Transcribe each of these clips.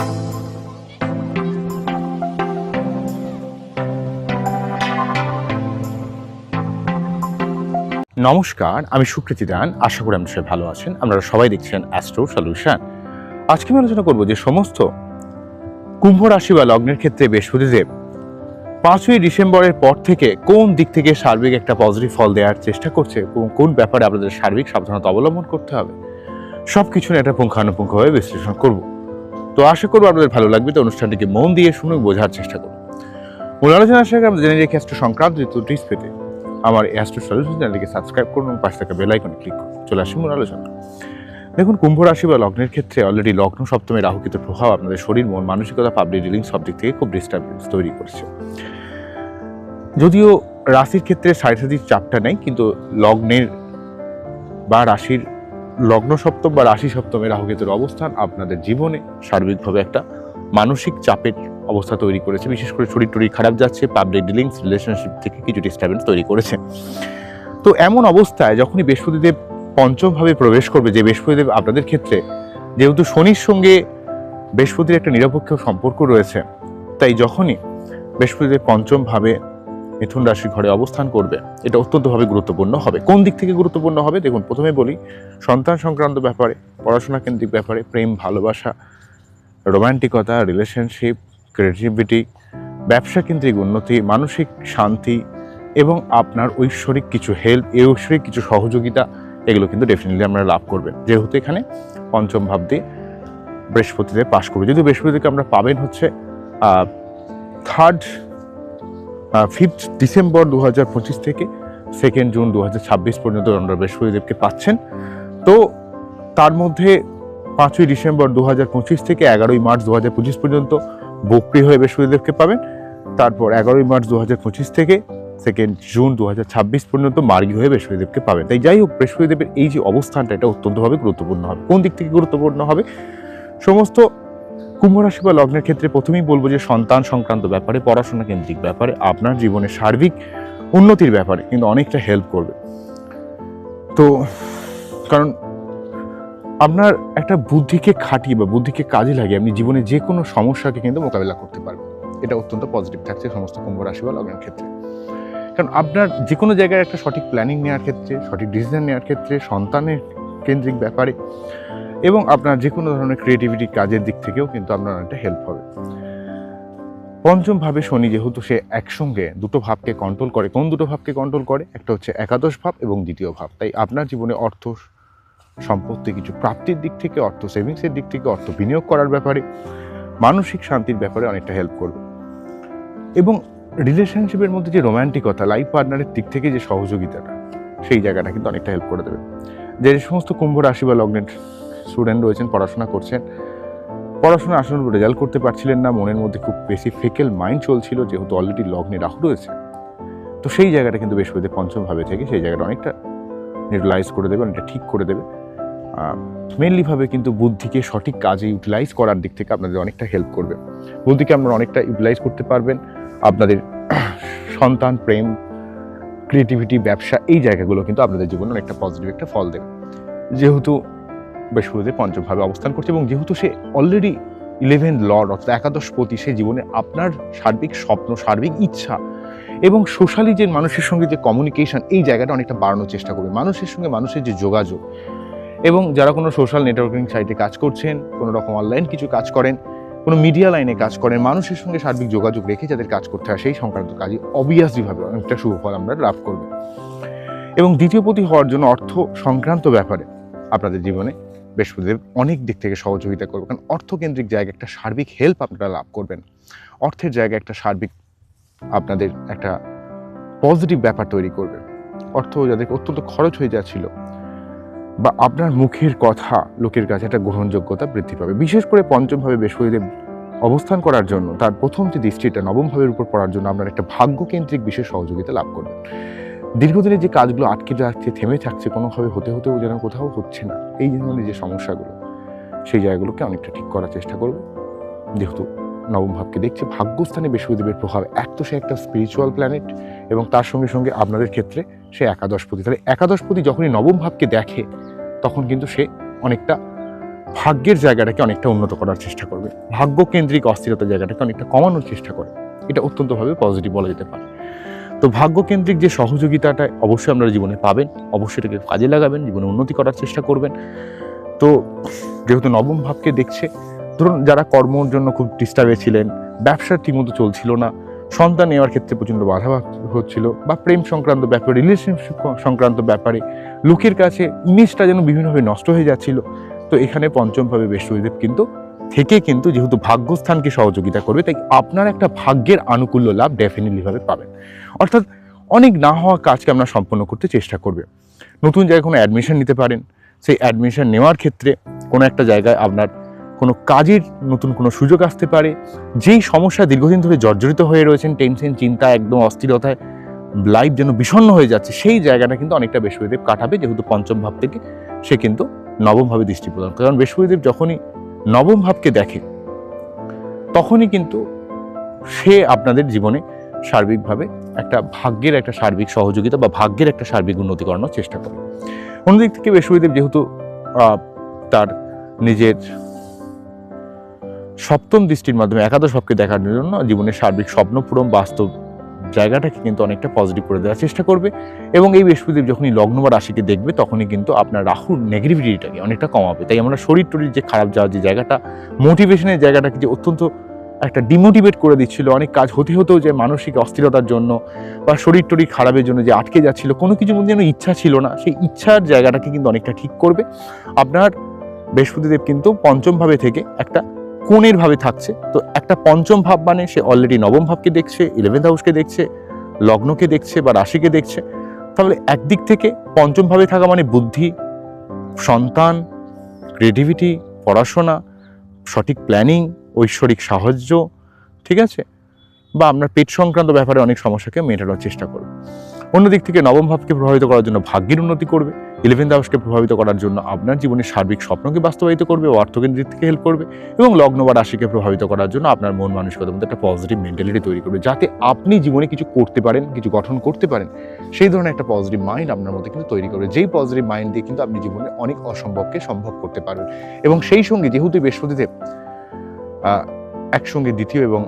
নমস্কার, আমি সুকৃতি দান। আশা করি আপনারা ভালো আছেন। আপনারা সবাই দেখছেন অ্যাস্ট্রো সলিউশন আজকে আমি আলোচনা করব যে সমস্ত কুম্ভ রাশি বা লগ্নের ক্ষেত্রে বৃহস্পতিদেব পাঁচই ডিসেম্বরের পর থেকে কোন দিক থেকে সার্বিক একটা পজিটিভ ফল দেওয়ার চেষ্টা করছে এবং কোন ব্যাপারে আপনাদের সার্বিক সাবধানতা অবলম্বন করতে হবে সব কিছু নিয়ে একটা পুঙ্খানুপুঙ্খভাবে বিশ্লেষণ করব। তো আশা করব আপনাদের ভালো লাগবে। তো অনুষ্ঠানটিকে মন দিয়ে শুনে বোঝার চেষ্টা করুন। মূল আলোচনা আসার আমরা জেনে রেখে অ্যাস্ট্রো সংক্রান্ত যে পেতে আমার অ্যাস্ট্রো সলিউশন চ্যানেলটিকে সাবস্ক্রাইব করুন এবং পাশে থাকা বেল আইকনে ক্লিক করুন। চলে আসি মূল আলোচনা। দেখুন, কুম্ভ রাশি বা লগ্নের ক্ষেত্রে অলরেডি লগ্ন সপ্তমে রাহুকিত প্রভাব আপনাদের শরীর, মন, মানসিকতা পাবলিক ডিলিং সব দিক থেকে খুব ডিস্টার্বেন্স তৈরি করছে। যদিও রাশির ক্ষেত্রে সাইসাদির চাপটা নেই, কিন্তু লগ্নের বা রাশির লগ্ন সপ্তম বা রাশি সপ্তমে রাহুকেতুর অবস্থান আপনাদের জীবনে সার্বিকভাবে একটা মানসিক চাপের অবস্থা তৈরি করেছে। বিশেষ করে শরীর টরীর খারাপ যাচ্ছে পাবলিক ডিলিংস রিলেশনশিপ থেকে কিছু ডিস্টারবেন্স তৈরি করেছে। তো এমন অবস্থায় যখনই বৃহস্পতিদেব পঞ্চমভাবে প্রবেশ করবে, যে বৃহস্পতিদেব আপনাদের ক্ষেত্রে, যেহেতু শনির সঙ্গে বৃহস্পতির একটা নিরপেক্ষ সম্পর্ক রয়েছে, তাই যখনই বৃহস্পতিদেব পঞ্চমভাবে মিথুন রাশি ঘরে অবস্থান করবে, এটা অত্যন্তভাবে গুরুত্বপূর্ণ হবে। কোন দিক থেকে গুরুত্বপূর্ণ হবে? দেখুন প্রথমে বলি, সন্তান সংক্রান্ত ব্যাপারে, পড়াশোনা কেন্দ্রিক ব্যাপারে, প্রেম, ভালোবাসা, রোমান্টিকতা রিলেশনশিপ ক্রিয়েটিভিটি ব্যবসা কেন্দ্রিক উন্নতি, মানসিক শান্তি এবং আপনার ঐশ্বরিক কিছু হেল্প ঐশ্বরিক কিছু সহযোগিতা, এগুলো কিন্তু ডেফিনেটলি আপনারা লাভ করবেন। যেহেতু এখানে পঞ্চম ভাব দিয়ে বৃহস্পতিতে পাশ করবে। যদিও বৃহস্পতিকে আমরা পাবেন হচ্ছে থার্ড ফিফথ ডিসেম্বর দু হাজার পঁচিশ থেকে সেকেন্ড জুন দু হাজার ছাব্বিশ পর্যন্ত আমরা বৃহস্পতিদেবকে পাচ্ছেন। তো তার মধ্যে পাঁচই ডিসেম্বর দু হাজার পঁচিশ থেকে এগারোই মার্চ দু হাজার পঁচিশ পর্যন্ত বক্রি হয়ে বৃহস্পতিদেবকে পাবেন। তারপর এগারোই মার্চ দু হাজার পঁচিশ থেকে সেকেন্ড জুন দু হাজার ছাব্বিশ পর্যন্ত মার্গী হয়ে বৃহস্পতিদেবকে পাবেন। তাই যাই হোক, বৃহস্পতিদেবের এই যে অবস্থানটা, এটা অত্যন্তভাবে গুরুত্বপূর্ণ হবে। কোন দিক থেকে গুরুত্বপূর্ণ হবে? সমস্ত কুম্ভ রাশি বা লগ্নের ক্ষেত্রে প্রথমেই বলব যে সন্তান সংক্রান্ত ব্যাপারে, পড়াশোনা কেন্দ্রিক ব্যাপারে, আপনার জীবনের সার্বিক উন্নতির ব্যাপারে কিন্তু অনেকটা হেল্প করবে। তো, কারণ আপনার একটা বুদ্ধিকে খাটিয়ে বা বুদ্ধিকে কাজে লাগিয়ে আপনি জীবনে যে কোনো সমস্যাকে কিন্তু মোকাবিলা করতে পারবেন। এটা অত্যন্ত পজিটিভ থাকছে সমস্ত কুম্ভ রাশি বা লগ্নের ক্ষেত্রে। কারণ আপনার যে কোনো জায়গায় একটা সঠিক প্ল্যানিং নেওয়ার ক্ষেত্রে, সঠিক ডিসিশন নেওয়ার ক্ষেত্রে, সন্তানের কেন্দ্রিক ব্যাপারে এবং আপনার যে কোনো ধরনের ক্রিয়েটিভিটি কাজের দিক থেকেও কিন্তু আপনার অনেকটা হেল্প হবে। পঞ্চম ভাবে শনি যেহেতু সে একসঙ্গে দুটো ভাবকে কন্ট্রোল করে, কোন দুটো ভাবকে কন্ট্রোল করে? একটা হচ্ছে একাদশ ভাব এবং দ্বিতীয় ভাব। তাই আপনার জীবনে অর্থ সম্পত্তি কিছু প্রাপ্তির দিক থেকে, অর্থ সেভিংসের দিক থেকে, অর্থ বিনিয়োগ করার ব্যাপারে মানসিক শান্তির ব্যাপারে অনেকটা হেল্প করবে। এবং রিলেশনশিপের মধ্যে যে রোম্যান্টিকতা লাইফ পার্টনারের দিক থেকে যে সহযোগিতাটা, সেই জায়গাটা কিন্তু অনেকটা হেল্প করে দেবে। যে সমস্ত কুম্ভ রাশি বা লগ্নের স্টুডেন্ট রয়েছেন, পড়াশোনা করছেন। পড়াশোনা আসলে রেজাল্ট করতে পারছিলেন না, মনের মধ্যে খুব বেশি ফেকেল মাইন্ড চলছিল, যেহেতু অলরেডি লগ্নে রাহু রয়েছে। তো সেই জায়গাটা কিন্তু বৃহস্পতি পঞ্চম ভাবে থেকে সেই জায়গাটা অনেকটা নিউট্রালাইজ করে দেবে, অনেকটা ঠিক করে দেবে। মেনলিভাবে কিন্তু বুদ্ধিকে সঠিক কাজে ইউটিলাইজ করার দিক থেকে আপনাদের অনেকটা হেল্প করবে। বুদ্ধিকে আপনারা অনেকটা ইউটিলাইজ করতে পারবেন। আপনাদের সন্তান, প্রেম ক্রিয়েটিভিটি ব্যবসা, এই জায়গাগুলো কিন্তু আপনাদের জীবনে অনেকটা পজিটিভ একটা ফল দেবে। যেহেতু বৃহস্পতি পঞ্চমভাবে অবস্থান করছে এবং যেহেতু সে অলরেডি ইলেভেন লর্ড অর্থাৎ একাদশ পতি, সে জীবনে আপনার সার্বিক স্বপ্ন, সার্বিক ইচ্ছা এবং সোশ্যালি যে মানুষের সঙ্গে যে কমিউনিকেশন এই জায়গাটা অনেকটা বাড়ানোর চেষ্টা করবে। মানুষের সঙ্গে মানুষের যে যোগাযোগ এবং যারা কোনো সোশ্যাল নেটওয়ার্কিং সাইটে কাজ করছেন, কোনো রকম অনলাইন কিছু কাজ করেন, কোনো মিডিয়া লাইনে কাজ করেন, মানুষের সঙ্গে সার্বিক যোগাযোগ রেখে যাদের কাজ করতে হয়, সেই সংক্রান্ত কাজে অবভিয়াসলিভাবে অনেকটা সুফল আমরা লাভ করব। এবং দ্বিতীয় পতি হওয়ার জন্য অর্থ সংক্রান্ত ব্যাপারে আপনাদের জীবনে বৃহস্পতিদেব অনেক দিক থেকে সহযোগিতা করবে। কারণ অর্থকেন্দ্রিক জায়গায় একটা সার্বিক হেল্প আপনারা লাভ করবেন। অর্থের জায়গায় একটা সার্বিক আপনাদের একটা পজিটিভ ব্যাপার তৈরি করবে। অর্থ যাদের অত্যন্ত খরচ হয়ে যাচ্ছিল বা আপনার মুখের কথা লোকের কাছে একটা গ্রহণযোগ্যতা বৃদ্ধি পাবে। বিশেষ করে পঞ্চমভাবে বৃহস্পতিদেব অবস্থান করার জন্য তার প্রথম যে দৃষ্টিটা নবম ভাবের উপর পড়ার জন্য আপনার একটা ভাগ্যকেন্দ্রিক বিশেষ সহযোগিতা লাভ করবেন দীর্ঘদিনের যে কাজগুলো আটকে যাচ্ছে, থেমে থাকছে, কোনোভাবে হতে হতেও যেন কোথাও হচ্ছে না, এই ধরনের যে সমস্যাগুলো, সেই জায়গাগুলোকে অনেকটা ঠিক করার চেষ্টা করবে। যেহেতু নবম ভাবকে দেখছে, ভাগ্যস্থানে বৃহস্পতিদেবের প্রভাব এক তো সে একটা স্পিরিচুয়াল প্ল্যানেট এবং তার সঙ্গে সঙ্গে আপনাদের ক্ষেত্রে সে একাদশপতি। তাহলে একাদশপতি যখনই নবম ভাবকে দেখে, তখন কিন্তু সে অনেকটা ভাগ্যের জায়গাটাকে অনেকটা উন্নত করার চেষ্টা করবে। ভাগ্য কেন্দ্রিক অস্থিরতার জায়গাটাকে অনেকটা কমানোর চেষ্টা করে। এটা অত্যন্তভাবে পজিটিভ বলা যেতে পারে। তো ভাগ্যকেন্দ্রিক যে সহযোগিতাটা অবশ্যই আপনারা জীবনে পাবেন, অবশ্যই এটাকে কাজে লাগাবেন, জীবনে উন্নতি করার চেষ্টা করবেন। তো যেহেতু নবম ভাবকে দেখছে, ধরুন যারা কর্মর জন্য খুব ডিস্টার্বে ছিলেন, ব্যবসা ঠিকমতো চলছিল না, সন্তান নেওয়ার ক্ষেত্রে প্রচণ্ড বাধা হচ্ছিল বা প্রেম সংক্রান্ত ব্যাপারে রিলেশনশিপ সংক্রান্ত ব্যাপারে লোকের কাছে ইমেজটা যেন বিভিন্নভাবে নষ্ট হয়ে যাচ্ছিল। তো এখানে পঞ্চমভাবে বৃহস্পতিদেব কিন্তু থেকে কিন্তু যেহেতু ভাগ্যস্থানকে সহযোগিতা করবে, তাই আপনার একটা ভাগ্যের আনুকূল্য লাভ ডেফিনেটলি ভাবে পাবেন। অর্থাৎ অনেক না হওয়া কাজকে আপনার সম্পন্ন করতে চেষ্টা করবে। নতুন জায়গায় কোনো অ্যাডমিশন নিতে পারেন, সেই অ্যাডমিশন নেওয়ার ক্ষেত্রে কোনো একটা জায়গায় আপনার কোনো কাজের নতুন কোনো সুযোগ আসতে পারে। যেই সমস্যা দীর্ঘদিন ধরে জর্জরিত হয়ে রয়েছেন টেনশন চিন্তা একদম অস্থিরতায় লাইফ যেন বিষণ্ণ হয়ে যাচ্ছে, সেই জায়গাটা কিন্তু অনেকটা বৃহস্পতিদেব কাটাবে, যেহেতু পঞ্চম ভাব থেকে সে কিন্তু নবমভাবে দৃষ্টি প্রদান করে। কারণ বৃহস্পতিদেব যখনই নবম ভাবকে দেখে, তখনই কিন্তু সে আপনাদের জীবনে সার্বিকভাবে একটা ভাগ্যের একটা সার্বিক সহযোগিতা বা ভাগ্যের একটা সার্বিক উন্নতি করানোর চেষ্টা করে। অন্যদিক থেকে বৃহস্পতিদেব যেহেতু তার নিজের সপ্তম দৃষ্টির মাধ্যমে একাদশ ভাবকে দেখার জন্য জীবনের সার্বিক স্বপ্ন পূরণ, বাস্তব জায়গাটাকে কিন্তু অনেকটা পজিটিভ করে দেওয়ার চেষ্টা করবে এবং এই বৃহস্পতিদেব যখনই লগ্ন বা রাশিকে দেখবে, তখনই কিন্তু আপনার রাহুর নেগেটিভিটিটাকে অনেকটা কমাবে। তাই আমরা শরীর টরির যে খারাপ যাওয়ার যে জায়গাটা মোটিভেশনের জায়গাটাকে যে অত্যন্ত একটা ডিমোটিভেট করে দিচ্ছিল, অনেক কাজ হতে হতেও যে মানসিক অস্থিরতার জন্য বা শরীর টরির খারাপের জন্য যে আটকে যাচ্ছিল, কোনো কিছুর মধ্যে যেন ইচ্ছা ছিল না, সেই ইচ্ছার জায়গাটাকে কিন্তু অনেকটা ঠিক করবে। আপনার বৃহস্পতিদেব কিন্তু পঞ্চমভাবে থেকে একটা কোণের ভাবে থাকছে। তো একটা পঞ্চম ভাব মানে সে অলরেডি নবম ভাবকে দেখছে ইলেভেন্থ হাউসকে দেখছে, লগ্নকে দেখছে বা রাশিকে দেখছে। তাহলে একদিক থেকে পঞ্চম ভাবে থাকা মানে বুদ্ধি, সন্তান ক্রিয়েটিভিটি পড়াশোনা, সঠিক প্ল্যানিং ঐশ্বরিক সাহায্য, ঠিক আছে? বা আপনার পেট সংক্রান্ত ব্যাপারে অনেক সমস্যাকে মেটানোর চেষ্টা করবে। অন্যদিক থেকে নবম ভাবকে প্রভাবিত করার জন্য ভাগ্যের উন্নতি করবে। ইলেভেন্থ হাউসকে প্রভাবিত করার জন্য আপনার জীবনের সার্বিক স্বপ্নকে বাস্তবায়িত করবে ও অর্থকের দিক থেকে হেল্প করবে এবং লগ্ন বা রাশিকে প্রভাবিত করার জন্য আপনার মন মানসিকতার মধ্যে একটা পজিটিভ মেন্টালিটি তৈরি করবে যাতে আপনি জীবনে কিছু করতে পারেন, কিছু গঠন করতে পারেন। সেই ধরনের একটা পজিটিভ মাইন্ড আপনার মধ্যে কিন্তু তৈরি করবে। যেই পজিটিভ মাইন্ড দিয়ে কিন্তু আপনি জীবনে অনেক অসম্ভবকে সম্ভব করতে পারবেন। এবং সেই সঙ্গে যেহেতু বৃহস্পতিদেব একসঙ্গে দ্বিতীয় এবং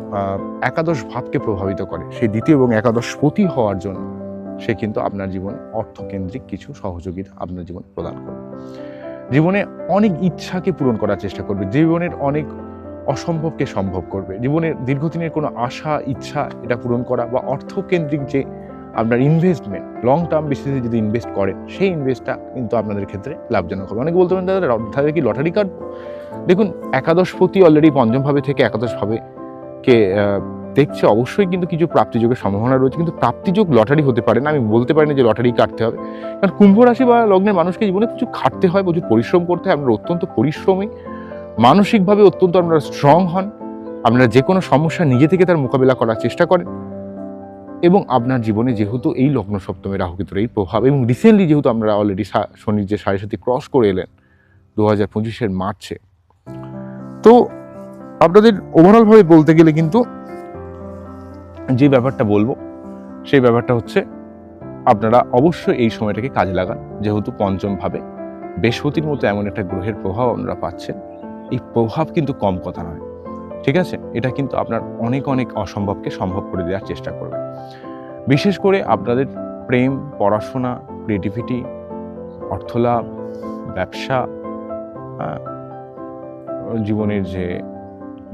একাদশ ভাবকে প্রভাবিত করে, সেই দ্বিতীয় এবং একাদশ পতি হওয়ার জন্য সে কিন্তু আপনার জীবনে অর্থকেন্দ্রিক কিছু সহযোগিতা আপনার জীবনে প্রদান করবে। জীবনে অনেক ইচ্ছাকে পূরণ করার চেষ্টা করবে, জীবনের অনেক অসম্ভবকে সম্ভব করবে। জীবনের দীর্ঘদিনের কোনো আশা, ইচ্ছা এটা পূরণ করা বা অর্থকেন্দ্রিক যে আপনার ইনভেস্টমেন্ট লং টার্ম বেসিসে যদি ইনভেস্ট করেন, সেই ইনভেস্টটা কিন্তু আপনাদের ক্ষেত্রে লাভজনক হবে। অনেকে বলতে পারেন, দাদা তাদের কি লটারি কাটবো দেখুন একাদশপতি অলরেডি পঞ্চমভাবে থেকে একাদশভাবে কে দেখছে অবশ্যই কিন্তু কিছু প্রাপ্তিযোগের সম্ভাবনা রয়েছে, কিন্তু প্রাপ্তিযোগ লটারি হতে পারে না। আমি বলতে পারি না যে লটারি কাটতে হবে। কারণ কুম্ভ রাশি বা লগ্নের মানুষকে জীবনে কিছু খাটতে হয়, প্রচুর পরিশ্রম করতে হয়। আপনারা অত্যন্ত পরিশ্রমী। মানসিকভাবে অত্যন্ত আপনারা স্ট্রং হন। আপনারা যে কোনো সমস্যা নিজে থেকে তার মোকাবিলা করার চেষ্টা করেন। এবং আপনার জীবনে যেহেতু এই লগ্ন সপ্তমে রাহুকেতুর এই প্রভাব এবং রিসেন্টলি যেহেতু আমরা অলরেডি শনির যে সাড়ে সাথে ক্রস করে এলেন দু হাজার পঁচিশের মার্চে। তো আপনাদের ওভারঅলভাবে বলতে গেলে কিন্তু যে ব্যাপারটা বলব, সেই ব্যাপারটা হচ্ছে আপনারা অবশ্যই এই সময়টাকে কাজে লাগান। যেহেতু পঞ্চম ভাবে বৃহস্পতির মতো এমন একটা গ্রহের প্রভাব আপনারা পাচ্ছেন। এই প্রভাব কিন্তু কম কথা নয়, ঠিক আছে? এটা কিন্তু আপনার অনেক অনেক অসম্ভবকে সম্ভব করে দেওয়ার চেষ্টা করবে। বিশেষ করে আপনাদের প্রেম, পড়াশোনা ক্রিয়েটিভিটি অর্থলাভ, ব্যবসা জীবনের যে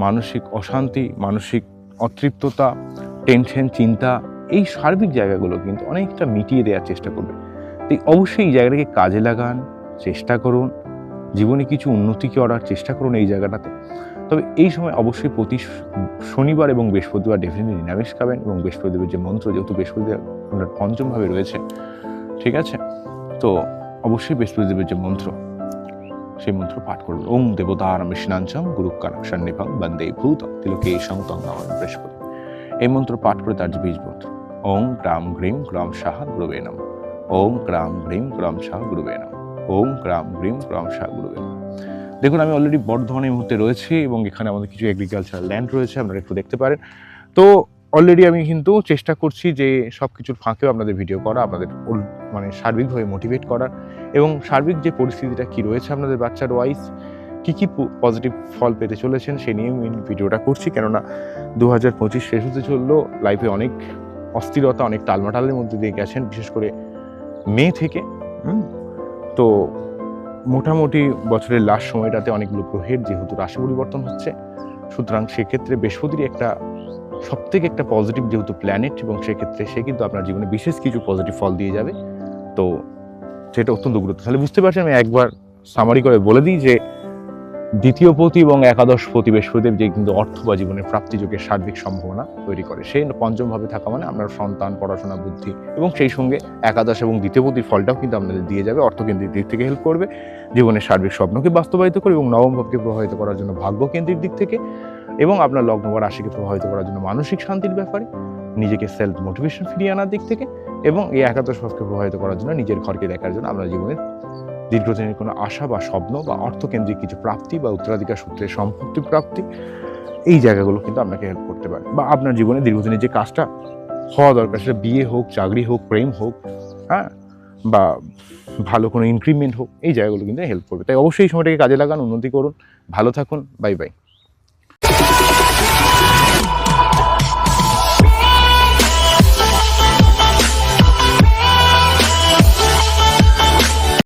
মানসিক অশান্তি, মানসিক অতৃপ্ততা টেনশন, চিন্তা, এই সার্বিক জায়গাগুলো কিন্তু অনেকটা মিটিয়ে দেওয়ার চেষ্টা করবে। তাই অবশ্যই এই জায়গাটাকে কাজে লাগান, চেষ্টা করুন, জীবনে কিছু উন্নতি করার চেষ্টা করুন এই জায়গাটাতে। তবে এই সময় অবশ্যই প্রতি শনিবার এবং বৃহস্পতিবার ডেফিনেটলি নিরামিষ খাবেন এবং বৃহস্পতিদেবের যে মন্ত্র, যেহেতু বৃহস্পতিবার আপনার পঞ্চমভাবে রয়েছে, ঠিক আছে? তো অবশ্যই বৃহস্পতিদেবের যে মন্ত্র, সেই মন্ত্র পাঠ করুন। ওং দেবতার মিশনাঞ্চম গুরু কারাক্ষান্নিপাং বন্দে ভূত তিলকেশং তং নমঃ বৃহস্পতি। এই মন্ত্র পাঠ করে তার যে বীজ মন্ত্র ওং গ্রাম গ্রিম গ্রাম সাহা গুরুবে নম। ওং গ্রাম গ্রিম গ্রাম সাহা গুরুবে নম। ওং গ্রাম গ্রিম গ্রাম সাহা গুরুবে দেখুন, আমি অলরেডি বর্ধমানের মুহূর্তে রয়েছি এবং এখানে আমাদের কিছু এগ্রিকালচারাল ল্যান্ড রয়েছে, আপনারা একটু দেখতে পারেন। তো অলরেডি আমি কিন্তু চেষ্টা করছি যে সব কিছুর ফাঁকেও আপনাদের ভিডিও করা, আপনাদের মানে সার্বিকভাবে মোটিভেট করার এবং সার্বিক যে পরিস্থিতিটা কি রয়েছে আপনাদের বাচ্চার ওয়াইজ কী কী পজিটিভ ফল পেতে চলেছেন সে নিয়ে আমি ভিডিওটা করছি। কেননা দু হাজার পঁচিশ শেষ হতে চলল লাইফে অনেক অস্থিরতা, অনেক টালমাটালের মধ্যে দিয়ে গেছেন, বিশেষ করে মে থেকে। তো মোটামুটি বছরের লাস্ট সময়টাতে অনেকগুলো গ্রহের যেহেতু রাশি পরিবর্তন হচ্ছে, সুতরাং সেক্ষেত্রে বৃহস্পতির একটা সব থেকে একটা পজিটিভ যেহেতু প্ল্যানেট এবং সেক্ষেত্রে সে কিন্তু আপনার জীবনে বিশেষ কিছু পজিটিভ ফল দিয়ে যাবে। তো সেটা অত্যন্ত গুরুত্ব। তাহলে বুঝতে পারছেন, আমি একবার সামারি করে বলে দিই যে দ্বিতীয় পতি এবং একাদশ পতি বৃহস্পতিদেব যে কিন্তু অর্থ বা জীবনের প্রাপ্তিযোগের সার্বিক সম্ভাবনা তৈরি করে। সে পঞ্চমভাবে থাকা মানে আপনার সন্তান, পড়াশোনা, বুদ্ধি এবং সেই সঙ্গে একাদশ এবং দ্বিতীয় পতির ফলটাও কিন্তু আপনাদের দিয়ে যাবে। অর্থকেন্দ্রিক দিক থেকে হেল্প করবে, জীবনের সার্বিক স্বপ্নকে বাস্তবায়িত করে এবং নবম ভাবকে প্রভাবিত করার জন্য ভাগ্য কেন্দ্রিক দিক থেকে এবং আপনার লগ্ন বা রাশিকে প্রভাবিত করার জন্য মানসিক শান্তির ব্যাপারে, নিজেকে সেলফ মোটিভেশন ফিরিয়ে আনার দিক থেকে এবং এই একাদশ ভাবকে প্রভাবিত করার জন্য নিজের ঘরকে দেখার জন্য আপনার জীবনের দীর্ঘদিনের কোনো আশা বা স্বপ্ন বা অর্থকেন্দ্রিক কিছু প্রাপ্তি বা উত্তরাধিকার সূত্রে সম্পত্তি প্রাপ্তি, এই জায়গাগুলো কিন্তু আপনাকে হেল্প করতে পারে। বা আপনার জীবনে দীর্ঘদিনের যে কাজটা হওয়া দরকার, সেটা বিয়ে হোক, চাকরি হোক, প্রেম হোক হ্যাঁ বা ভালো কোনো ইনক্রিমেন্ট হোক, এই জায়গাগুলো কিন্তু হেল্প করবে। তাই অবশ্যই সময়টাকে কাজে লাগান, উন্নতি করুন, ভালো থাকুন বাই বাই